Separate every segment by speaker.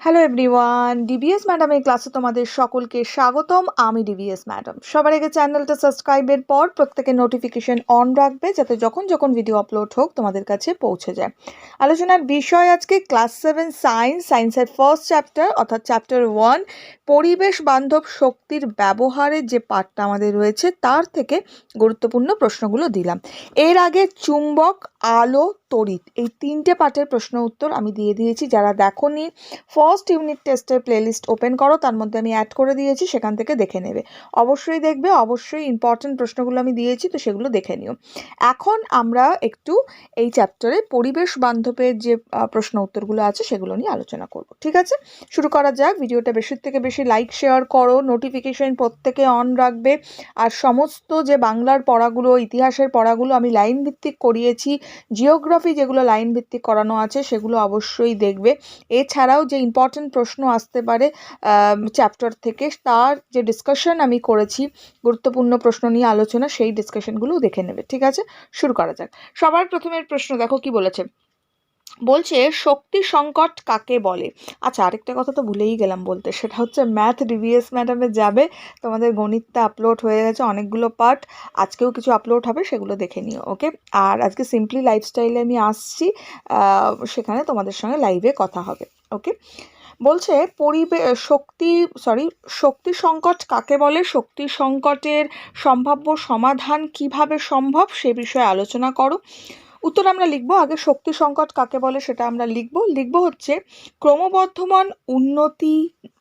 Speaker 1: Hello everyone DBS ম্যাডামের ক্লাসে তোমাদের সকলকে স্বাগতম। আমি ডিবিএস ম্যাডাম সবার আগে চ্যানেলটা সাবস্ক্রাইবের পর প্রত্যেকের নোটিফিকেশন অন রাখবে, যাতে যখন যখন ভিডিও আপলোড হোক তোমাদের কাছে পৌঁছে যায়। আলোচনার বিষয় আজকে ক্লাস সেভেন সায়েন্স সায়েন্সের ফার্স্ট চ্যাপ্টার অর্থাৎ চ্যাপ্টার ওয়ান পরিবেশ বান্ধব শক্তির ব্যবহারের যে পার্টটা আমাদের রয়েছে, তার থেকে গুরুত্বপূর্ণ প্রশ্নগুলো দিলাম। এর আগে চুম্বক, আলো তড়িৎ। এই তিনটে পার্টের প্রশ্ন উত্তর আমি দিয়ে দিয়েছি। যারা দেখোনি ফার্স্ট ইউনিট টেস্টের প্লেলিস্ট ওপেন করো, তার মধ্যে আমি অ্যাড করে দিয়েছি, সেখান থেকে দেখে নেবে। অবশ্যই দেখবে, অবশ্যই ইম্পর্টেন্ট প্রশ্নগুলো আমি দিয়েছি, তো সেগুলো দেখে নিও। এখন আমরা একটু এই চ্যাপ্টারে পরিবেশ বান্ধবের যে প্রশ্ন উত্তরগুলো আছে, সেগুলো নিয়ে আলোচনা করব। ঠিক আছে? শুরু করা যাক। ভিডিওটা বেশির থেকে বেশি লাইক শেয়ার করো নোটিফিকেশন প্রত্যেকে অন রাখবে। আর সমস্ত যে বাংলার পড়াগুলো, ইতিহাসের পড়াগুলো আমি লাইন ভিত্তিক করিয়েছি। জিওগ্রাফি যেগুলো লাইন ভিত্তিক করানো আছে সেগুলো অবশ্যই দেখবে। এছাড়াও যে ইম্পর্টেন্ট প্রশ্ন আসতে পারে চ্যাপ্টার থেকে, তার যে ডিসকাশন আমি করেছি, গুরুত্বপূর্ণ প্রশ্ন নিয়ে আলোচনা, সেই ডিসকাশনগুলো দেখে নেবে, ঠিক আছে? শুরু করা যাক। সবার প্রথমের প্রশ্ন দেখো কি বলেছে? বলছে শক্তি সংকট কাকে বলে? আচ্ছা আরেকটা কথা তো ভুলেই গেলাম বলতে, সেটা হচ্ছে ম্যাথ ডিভিএস ম্যাডামে যাবে, তোমাদের গণিতটা আপলোড হয়ে গেছে অনেকগুলো পার্ট আজকেও কিছু আপলোড হবে, সেগুলো দেখে নিও ওকে আর আজকে সিম্পলি লাইফস্টাইলে আমি আসছি সেখানে তোমাদের সঙ্গে লাইভে কথা হবে ওকে বলছে পরিবে, শক্তি সরি শক্তি সংকট কাকে বলে? শক্তি সংকটের সম্ভাব্য সমাধান কীভাবে সম্ভব? সে বিষয়ে আলোচনা করো। উত্তর আমরা লিখব, আগে শক্তি সংকট কাকে বলে সেটা আমরা লিখব। লিখব হচ্ছে, ক্রমবর্ধমান উন্নতি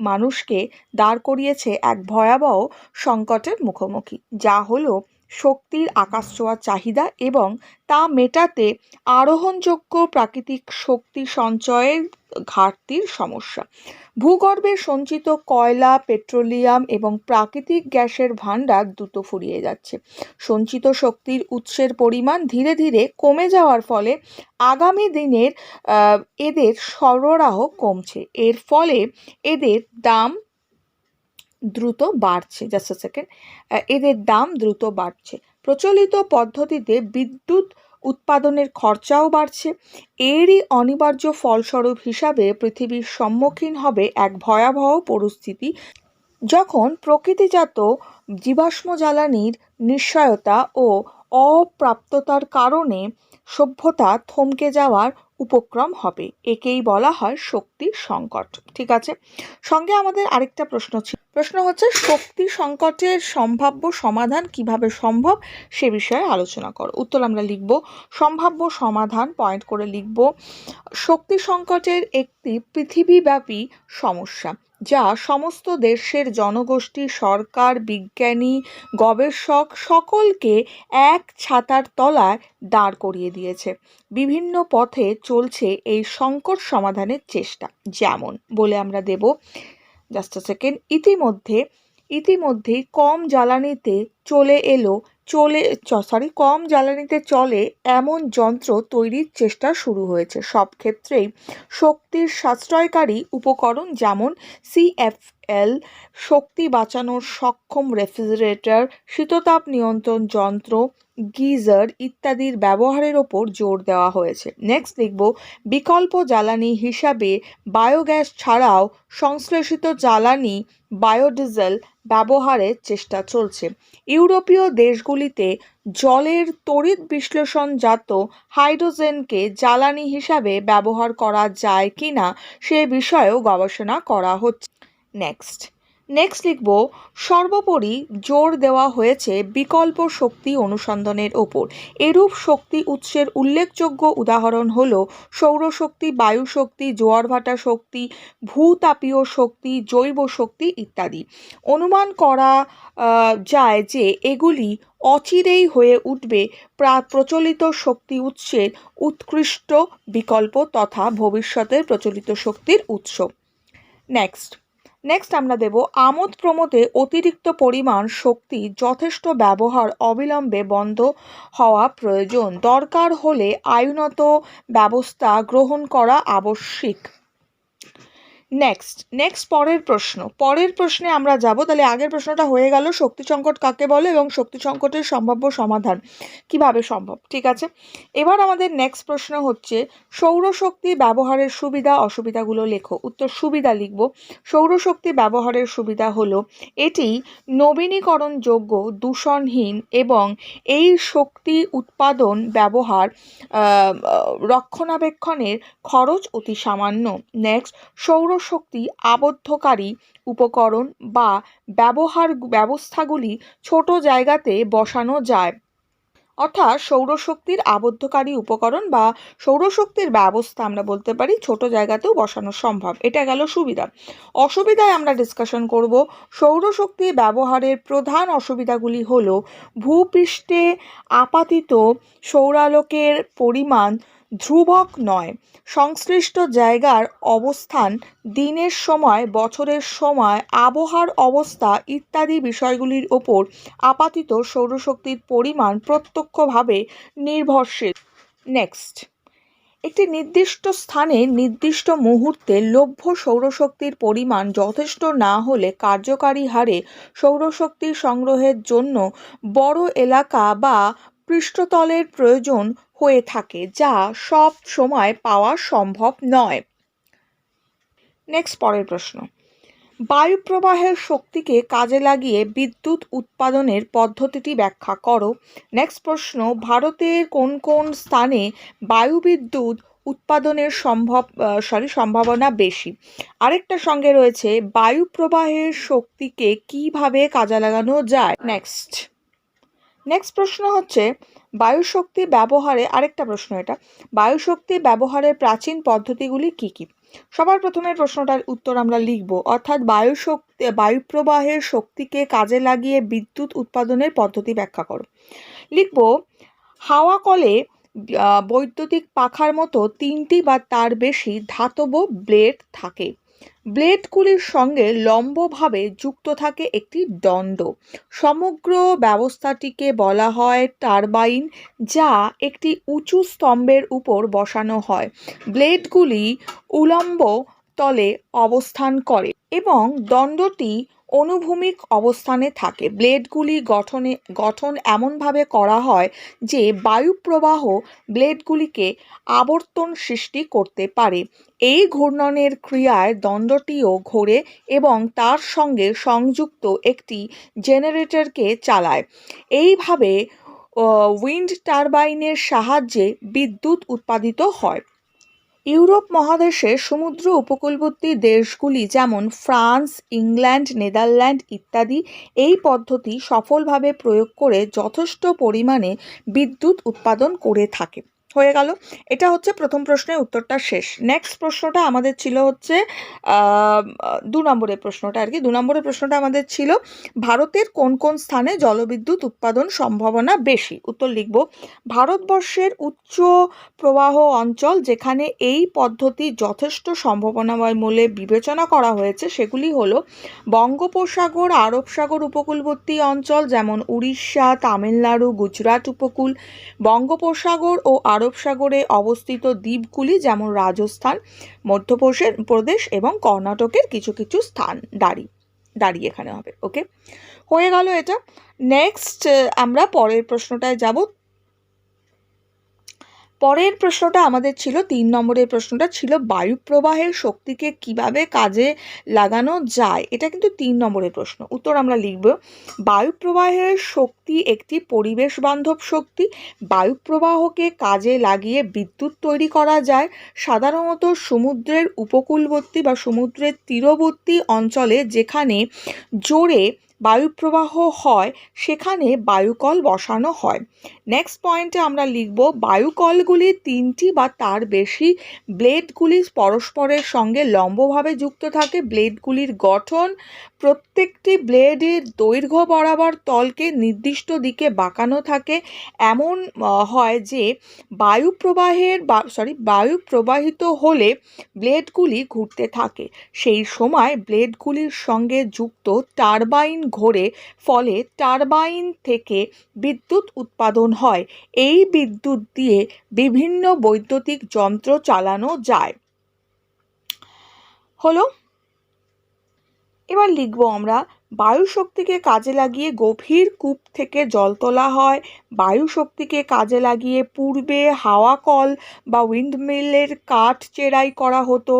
Speaker 1: মানুষকে দাঁড় করিয়েছে এক ভয়াবহ সংকটের মুখোমুখি, যা হলো শক্তির আকাশ ছোঁয়ার চাহিদা এবং তা মেটাতে আরোহণযোগ্য প্রাকৃতিক শক্তি সঞ্চয়ের ঘাটতির সমস্যা। ভূগর্ভে সঞ্চিত কয়লা, পেট্রোলিয়াম এবং প্রাকৃতিক গ্যাসের ভাণ্ডার দ্রুত ফুরিয়ে যাচ্ছে। সঞ্চিত শক্তির উৎসের পরিমাণ ধীরে ধীরে কমে যাওয়ার ফলে আগামী দিনের এদের সরবরাহ কমছে। এর ফলে এদের দাম দ্রুত বাড়ছে। জাস্ট সেকেন্ড এদের দাম দ্রুত বাড়ছে। প্রচলিত পদ্ধতিতে বিদ্যুৎ উৎপাদনের খরচাও বাড়ছে। এরই অনিবার্য ফলস্বরূপ হিসাবে পৃথিবীর সম্মুখীন হবে এক ভয়াবহ পরিস্থিতি, যখন প্রকৃতিজাত জীবাশ্ম জ্বালানির নিশ্চয়তা ও অপ্রাপ্ততার কারণে সভ্যতা থমকে যাওয়ার উপক্রম হবে। একেই বলা হয় শক্তি সংকট। ঠিক আছে? সঙ্গে আমাদের আরেকটা প্রশ্ন ছিল। প্রশ্ন হচ্ছে, শক্তি সংকটের সম্ভাব্য সমাধান কীভাবে সম্ভব? সে বিষয়ে আলোচনা করো। উত্তর আমরা লিখব, সম্ভাব্য সমাধান পয়েন্ট করে লিখব, শক্তি সংকটের একটি পৃথিবীব্যাপী সমস্যা। যা সমস্ত দেশের জনগোষ্ঠী, সরকার, বিজ্ঞানী, গবেষক সকলকে এক ছাতার তলায় দাঁড় করিয়ে দিয়েছে। বিভিন্ন পথে চলছে এই সংকট সমাধানের চেষ্টা। যেমন বলে আমরা দেব জাস্ট সেকেন্ড ইতিমধ্যে, ইতিমধ্যেই কম জ্বালানিতে চলে এলো চলে সরি কম জ্বালানিতে চলে এমন যন্ত্র তৈরির চেষ্টা শুরু হয়েছে। সব ক্ষেত্রেই শক্তির সাশ্রয়কারী উপকরণ যেমন সিএফএল শক্তি বাঁচানোর সক্ষম রেফ্রিজারেটর, শীততাপ নিয়ন্ত্রণ যন্ত্র, গিজার ইত্যাদির ব্যবহারের ওপর জোর দেওয়া হয়েছে। নেক্সট লিখব, বিকল্প জ্বালানি হিসাবে বায়োগ্যাস ছাড়াও সংশ্লেষিত জ্বালানি বায়োডিজেল ব্যবহারের চেষ্টা চলছে। ইউরোপীয় দেশগুলিতে জলের তড়িৎ বিশ্লেষণজাত হাইড্রোজেনকে জ্বালানি হিসাবে ব্যবহার করা যায় কিনা সে বিষয়েও গবেষণা করা হচ্ছে। নেক্সট। নেক্সট লিখব, সর্বোপরি জোর দেওয়া হয়েছে বিকল্প শক্তি অনুসন্ধানের ওপর। এরূপ শক্তি উৎসের উল্লেখযোগ্য উদাহরণ হল সৌরশক্তি, বায়ুশক্তি, জোয়ারভাটা শক্তি, ভূতাপীয় শক্তি, জৈব শক্তি ইত্যাদি। অনুমান করা যায় যে এগুলি অচিরেই হয়ে উঠবে প্রা- প্রচলিত শক্তি উৎসের উৎকৃষ্ট বিকল্প তথা ভবিষ্যতের প্রচলিত শক্তির উৎস। নেক্সট। নেক্সট আমরা দেব আমোদ প্রমোদে অতিরিক্ত পরিমাণ শক্তি, যথেষ্ট ব্যবহার অবিলম্বে বন্ধ হওয়া প্রয়োজন। দরকার হলে আইনত ব্যবস্থা গ্রহণ করা আবশ্যিক। নেক্সট নেক্সট পরের প্রশ্ন। পরের প্রশ্নে আমরা যাব, তাহলে আগের প্রশ্নটা হয়ে গেল, শক্তি সংকট কাকে বলে এবং শক্তি সংকটের সম্ভাব্য সমাধান কীভাবে সম্ভব, ঠিক আছে? এবার আমাদের নেক্সট প্রশ্ন হচ্ছে, সৌরশক্তি ব্যবহারের সুবিধা অসুবিধাগুলো লেখো। উত্তর সুবিধা লিখব। সৌরশক্তি ব্যবহারের সুবিধা হলো, এটি নবীনীকরণযোগ্য, দূষণহীন এবং এই শক্তি উৎপাদন ব্যবহার রক্ষণাবেক্ষণের খরচ অতি সামান্য। নেক্সট সৌরশক্তি আবদ্ধকারী উপকরণ বা ব্যবহার ব্যবস্থাগুলি ছোট জায়গাতে বসানো যায়। অর্থাৎ সৌরশক্তির আবদ্ধকারী উপকরণ বা সৌরশক্তির ব্যবস্থা আমরা বলতে পারি ছোট জায়গাতেও বসানো সম্ভব। এটা গেল সুবিধা। অসুবিধায় আমরা ডিসকাশন করব সৌরশক্তি ব্যবহারের প্রধান অসুবিধাগুলি হল ভূপৃষ্ঠে আপাতিত সৌরালোকের পরিমাণ ধ্রুবক নয়। সংশ্লিষ্ট জায়গার অবস্থান, দিনের সময়, বছরের সময়, আবহাওয়ার অবস্থা ইত্যাদি বিষয়গুলির ওপর আপাতিত সৌরশক্তির পরিমাণ প্রত্যক্ষভাবে নির্ভরশীল। নেক্সট। একটি নির্দিষ্ট স্থানে নির্দিষ্ট মুহূর্তে লভ্য সৌরশক্তির পরিমাণ যথেষ্ট না হলে কার্যকারী হারে সৌরশক্তি সংগ্রহের জন্য বড় এলাকা বা পৃষ্ঠতলের প্রয়োজন হয়ে থাকে, যা সব সময় পাওয়া সম্ভব নয়। নেক্সট পরের প্রশ্ন। বায়ুপ্রবাহের শক্তিকে কাজে লাগিয়ে বিদ্যুৎ উৎপাদনের পদ্ধতিটি ব্যাখ্যা করো। নেক্সট প্রশ্ন, ভারতের কোন কোন স্থানে বায়ুবিদ্যুৎ উৎপাদনের সম্ভব সরি সম্ভাবনা বেশি? আরেকটা সঙ্গে রয়েছে, বায়ুপ্রবাহের শক্তিকে কীভাবে কাজে লাগানো যায়? নেক্সট নেক্সট প্রশ্ন হচ্ছে, বায়ুশক্তি ব্যবহারে আরেকটা প্রশ্ন এটা। বায়ুশক্তি ব্যবহারের প্রাচীন পদ্ধতিগুলি কি কি? সবার প্রথমে প্রশ্নটার উত্তর আমরা লিখব। অর্থাৎ বায়ুশক্তি, বায়ুপ্রবাহের শক্তিকে কাজে লাগিয়ে বিদ্যুৎ উৎপাদনের পদ্ধতি ব্যাখ্যা করো। লিখব, হাওয়া কলে বৈদ্যুতিক পাখার মতো তিনটি বা তার বেশি ধাতব ব্লেড থাকে। ব্লেডগুলির সঙ্গে লম্বভাবে যুক্ত থাকে একটি দণ্ড। সমগ্র ব্যবস্থাটিকে বলা হয় টারবাইন, যা একটি উঁচু স্তম্ভের উপর বসানো হয়। ব্লেডগুলি উলম্ব তলে অবস্থান করে এবং দণ্ডটি অনুভূমিক অবস্থানে থাকে। ব্লেডগুলি গঠনে, গঠন এমনভাবে করা হয় যে বায়ুপ্রবাহ ব্লেডগুলিকে আবর্তন সৃষ্টি করতে পারে। এই ঘূর্ণনের ক্রিয়ায় দণ্ডটিও ঘোরে এবং তার সঙ্গে সংযুক্ত একটি জেনারেটরকে চালায়। এইভাবে উইন্ড টারবাইনের সাহায্যে বিদ্যুৎ উৎপাদিত হয়। ইউরোপ মহাদেশে সমুদ্র উপকূলবর্তী দেশগুলি যেমন ফ্রান্স, ইংল্যান্ড, নেদারল্যান্ড ইত্যাদি এই পদ্ধতি সফলভাবে প্রয়োগ করে যথেষ্ট পরিমাণে বিদ্যুৎ উৎপাদন করে থাকে। হয়ে গেল। এটা হচ্ছে প্রথম প্রশ্নের উত্তরটা শেষ। নেক্সট প্রশ্নটা আমাদের ছিল হচ্ছে দু নম্বরের প্রশ্নটা আর কি। দু নম্বরের প্রশ্নটা আমাদের ছিল, ভারতের কোন কোন স্থানে জলবিদ্যুৎ উৎপাদন সম্ভাবনা বেশি? উত্তর লিখব, ভারতবর্ষের উচ্চ প্রবাহ অঞ্চল যেখানে এই পদ্ধতি যথেষ্ট সম্ভাবনাময় বলে বিবেচনা করা হয়েছে, সেগুলি হলো বঙ্গোপসাগর, আরব সাগর উপকূলবর্তী অঞ্চল যেমন উড়িষ্যা, তামিলনাড়ু, গুজরাট উপকূল, বঙ্গোপসাগর ও আরব সাগরে অবস্থিত দ্বীপগুলি যেমন রাজস্থান, মধ্যপ্রদেশ প্রদেশ এবং কর্ণাটকের কিছু কিছু স্থান দাঁড়ি, দাঁড়িয়ে এখানে হবে ওকে হয়ে গেল এটা। নেক্সট আমরা পরের প্রশ্নটায় যাব। পরের প্রশ্নটা আমাদের ছিল, তিন নম্বরের প্রশ্নটা ছিল, বায়ু প্রবাহের শক্তিকে কীভাবে কাজে লাগানো যায়? এটা কিন্তু তিন নম্বরের প্রশ্ন। উত্তর আমরা লিখব, বায়ু প্রবাহের শক্তি একটি পরিবেশ বান্ধব শক্তি। বায়ু প্রবাহকে কাজে লাগিয়ে বিদ্যুৎ তৈরি করা যায়। সাধারণত সমুদ্রের উপকূলবর্তী বা সমুদ্রের তীরবর্তী অঞ্চলে যেখানে জোরে বায়ুপ্রবাহ হয়, সেখানে বায়ুকল বসানো হয়। নেক্সট পয়েন্টে আমরা লিখব, বায়ুকলগুলি তিনটি বা তার বেশি ব্লেডগুলি পরস্পরের সঙ্গে লম্বভাবে যুক্ত থাকে। ব্লেডগুলির গঠন, প্রত্যেকটি ব্লেডের দৈর্ঘ্য বরাবর তলকে নির্দিষ্ট দিকে বাঁকানো থাকে। এমন হয় যে বায়ু প্রবাহের বা সরি বায়ু প্রবাহিত হলে ব্লেডগুলি ঘুরতে থাকে। সেই সময় ব্লেডগুলির সঙ্গে যুক্ত টারবাইন ঘোরে ফলে টারবাইন থেকে বিদ্যুৎ উৎপাদন হয়। এই বিদ্যুৎ দিয়ে বিভিন্ন বৈদ্যুতিক যন্ত্র চালানো যায়। হলো, এবার লিখব আমরা বায়ু শক্তিকে কাজে লাগিয়ে গভীর কূপ থেকে জল তোলা হয়। বায়ু শক্তিকে কাজে লাগিয়ে পূর্বে হাওয়া কল বা উইন্ডমিলের কাঠ চেরাই করা হতো।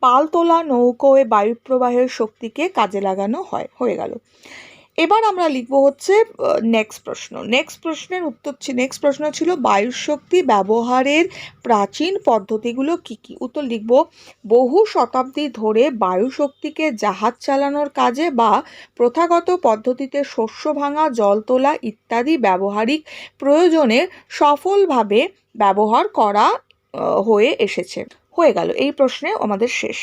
Speaker 1: পালতোলা নৌকোয় বায়ুপ্রবাহের শক্তিকে কাজে লাগানো হয়, হয়ে গেল। এবার আমরা লিখব হচ্ছে নেক্সট প্রশ্ন। নেক্সট প্রশ্নের উত্তর নেক্সট প্রশ্ন ছিল বায়ুর শক্তি ব্যবহারের প্রাচীন পদ্ধতিগুলো কি কি? উত্তর লিখব, বহু শতাব্দী ধরে বায়ু শক্তিকে জাহাজ চালানোর কাজে বা প্রথাগত পদ্ধতিতে শস্য ভাঙা, জল তোলা ইত্যাদি ব্যবহারিক প্রয়োজনে সফলভাবে ব্যবহার করা হয়ে এসেছে। হয়ে গেল। এই প্রশ্নে আমাদের শেষ।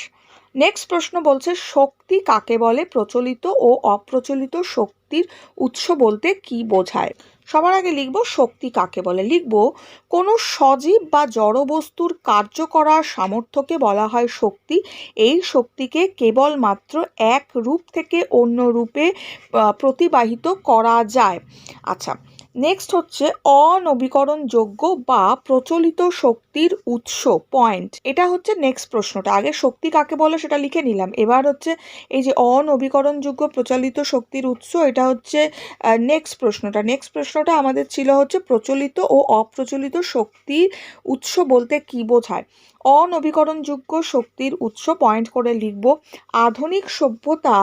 Speaker 1: নেক্সট প্রশ্ন বলছে, শক্তি কাকে বলে? প্রচলিত ও অপ্রচলিত শক্তির উৎস বলতে কি বোঝায়? সবার আগে লিখব, শক্তি কাকে বলে? লিখব, কোনো সজীব বা জড়বস্তুর কার্য করার সামর্থ্যকে বলা হয় শক্তি। এই শক্তিকে কেবলমাত্র এক রূপ থেকে অন্য রূপে প্রতিবাহিত করা যায়। আচ্ছা নেক্সট হচ্ছে, অনবীকরণযোগ্য বা প্রচলিত শক্তির উৎস পয়েন্ট এটা হচ্ছে নেক্সট প্রশ্নটা। আগে শক্তি কাকে বলে সেটা লিখে নিলাম। এবার হচ্ছে এই যে অনবীকরণযোগ্য প্রচলিত শক্তির উৎস, এটা হচ্ছে নেক্সট প্রশ্নটা। নেক্সট প্রশ্নটা আমাদের ছিল হচ্ছে প্রচলিত ও অপ্রচলিত শক্তির উৎস বলতে কি বোঝায়? অনবীকরণযোগ্য শক্তির উৎস পয়েন্ট করে লিখব, আধুনিক সভ্যতা,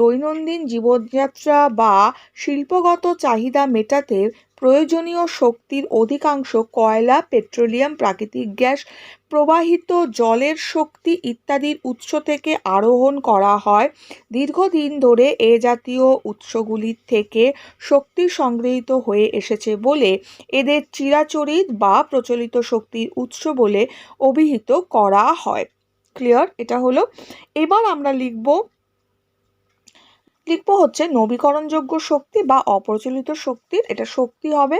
Speaker 1: দৈনন্দিন জীবনযাত্রা বা শিল্পগত চাহিদা মেটাতে প্রয়োজনীয় শক্তির অধিকাংশ কয়লা, পেট্রোলিয়াম, প্রাকৃতিক গ্যাস, প্রবাহিত জলের শক্তি ইত্যাদির উৎস থেকে আরোহণ করা হয়। দীর্ঘদিন ধরে এ জাতীয় উৎসগুলির থেকে শক্তি সংগৃহীত হয়ে এসেছে বলে এদের চিরাচরিত বা প্রচলিত শক্তির উৎস বলে অভিহিত করা হয়। ক্লিয়ার? এটা হলো। এবার আমরা লিখব লিখব হচ্ছে নবীকরণযোগ্য শক্তি বা অপ্রচলিত শক্তির, এটা শক্তি হবে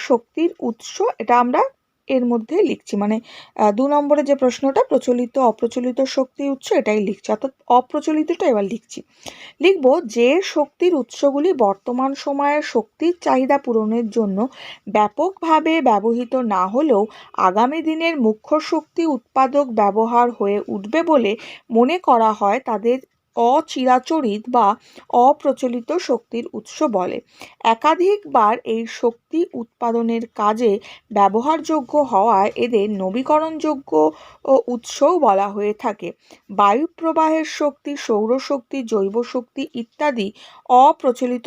Speaker 1: শক্তির উৎস, এটা আমরা এর মধ্যে লিখছি। মানে দু নম্বরে যে প্রশ্নটা, প্রচলিত, অপ্রচলিত শক্তি উৎস, এটাই লিখছি। অর্থাৎ অপ্রচলিতটা এবার লিখছি। লিখব যে শক্তির উৎসগুলি বর্তমান সময়ের শক্তির চাহিদা পূরণের জন্য ব্যাপকভাবে ব্যবহৃত না হলেও আগামী দিনের মুখ্য শক্তি উৎপাদক ব্যবহার হয়ে উঠবে বলে মনে করা হয় তাদের অচিরাচরিত বা অপ্রচলিত শক্তির উৎস বলে। একাধিকবার এই শক্তি উৎপাদনের কাজে ব্যবহারযোগ্য হওয়ায় এদের নবীকরণযোগ্য উৎসও বলা হয়ে থাকে। বায়ু প্রবাহের শক্তি, সৌরশক্তি জৈব শক্তি ইত্যাদি অপ্রচলিত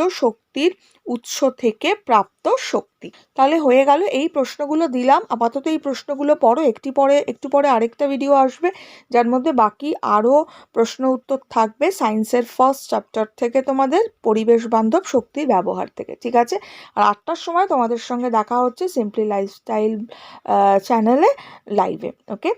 Speaker 1: শক্তির উৎস থেকে প্রাপ্ত শক্তি। তাহলে হয়ে গেল, এই প্রশ্নগুলো দিলাম। আপাতত এই প্রশ্নগুলো পড়ো, একটি পরে, একটু পরে আরেকটা ভিডিও আসবে, যার মধ্যে বাকি আরও প্রশ্ন উত্তর থাকবে সায়েন্সের ফার্স্ট চ্যাপ্টার থেকে তোমাদের পরিবেশ বান্ধব শক্তির ব্যবহার থেকে, ঠিক আছে? আর আটটার সময় তোমাদের সঙ্গে দেখা হচ্ছে সিম্পলি লাইফস্টাইল চ্যানেলে লাইভে ওকে